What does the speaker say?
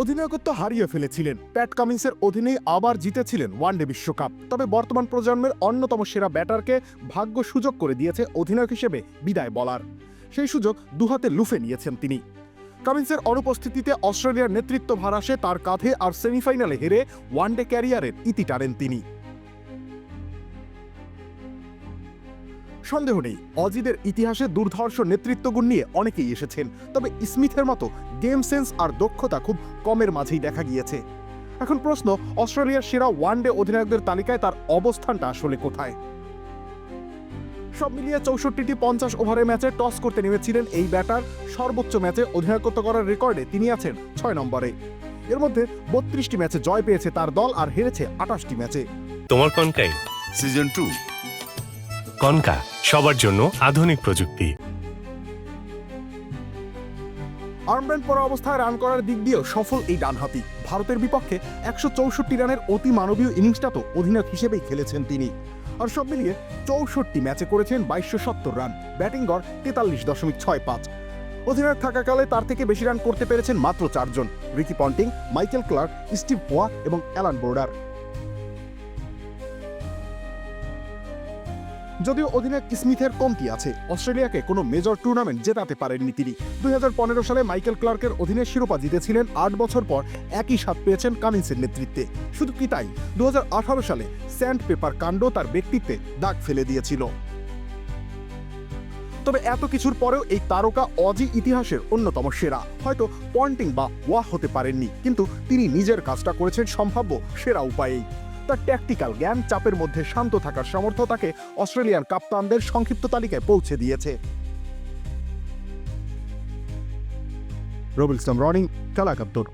অধিনায়কত্ব হারিয়ে ফেলেছিলেন। প্যাট কামিন্সের অধীনেই আবার জিতেছিলেন ওয়ানডে বিশ্বকাপ। তবে বর্তমান প্রজন্মের অন্যতম সেরা ব্যাটারকে ভাগ্য সুযোগ করে দিয়েছে অধিনায়ক হিসেবে বিদায় বলার। সেই সুযোগ দুহাতে লুফে নিয়েছেন তিনি। কামিন্সের অনুপস্থিতিতে অস্ট্রেলিয়ার নেতৃত্ব ভার আসে তার কাঁধে আর সেমিফাইনালে হেরে ওয়ানডে ক্যারিয়ারের ইতি টানেন তিনি। সন্দেহ নেই অজিদের ইতিহাসে দুর্ধর্ষ নেতৃত্বগুণ নিয়ে অনেকেই এসেছেন তবে স্মিথের মতো গেম সেন্স আর দক্ষতা খুব কমের মাঝেই দেখা গিয়েছে। এখন প্রশ্ন অস্ট্রেলিয়ার সেরা ওয়ানডে অধিনায়কদের তালিকায় তার অবস্থানটা আসলে কোথায়? সব মিলিয়ে চৌষট্টিটি পঞ্চাশ ওভারের ম্যাচে টস করতে নেমেছিলেন এই ব্যাটার। সর্বোচ্চ ম্যাচে অধিনায়কত্ব করার রেকর্ডে তিনি আছেন ছয় নম্বরে। এর মধ্যে বত্রিশটি ম্যাচে জয় পেয়েছে তার দল আর হেরেছে আটাশটি ম্যাচে। তোমার কনকাই সিজন টু। কনকা সবার জন্য আধুনিক প্রযুক্তি। আর্মব্যান্ড পরা অবস্থায় রান করার দিক দিয়েও সফল এই ডানহাতি। ভারতের বিপক্ষে একশো চৌষট্টি রানের অতি মানবীয় ইনিংসটা তো অধিনায়ক হিসেবেই খেলেছেন তিনি। আর সব মিলিয়ে চৌষট্টি ম্যাচে করেছেন বাইশশো সত্তর রান। ব্যাটিং গড় তেতাল্লিশ দশমিক ছয় পাঁচ। অধিনায়ক থাকাকালে তার থেকে বেশি রান করতে পেরেছেন মাত্র চারজন। Ricky Ponting, Michael Clarke, Steve পোয়া এবং অ্যালান বোর্ডার যদিও অধিনায়ক স্মিথের কমতি আছে, অস্ট্রেলিয়াকে কোনো মেজর টুর্নামেন্ট জেতাতে পারেননি তিনি। দুই সালে মাইকেল ক্লার্কের অধীনে শিরোপা জিতেছিলেন, আট বছর পর একই স্বাদ পেয়েছেন কামিন্সের নেতৃত্বে। শুধু কি তাই দু সালে স্যান্ড পেপার কাণ্ড তার ব্যক্তিত্বে দাগ ফেলে দিয়েছিল। তবে এত কিছুর পরেও এই তারকা অজি ইতিহাসের অন্যতম সেরা। হয়তো পয়েন্টিং বা ওয়া হতে পারেননি, কিন্তু তিনি নিজের কাজটা করেছেন সম্ভাব্য সেরা উপায়েই। তার ট্যাকটিক্যাল জ্ঞান চাপের মধ্যে শান্ত থাকার সামর্থ্য তাকে অস্ট্রেলিয়ান কাপ্তানদের সংক্ষিপ্ত তালিকায় পৌঁছে দিয়েছে। রবিল ইসলাম রনিং খেলা একাত্তর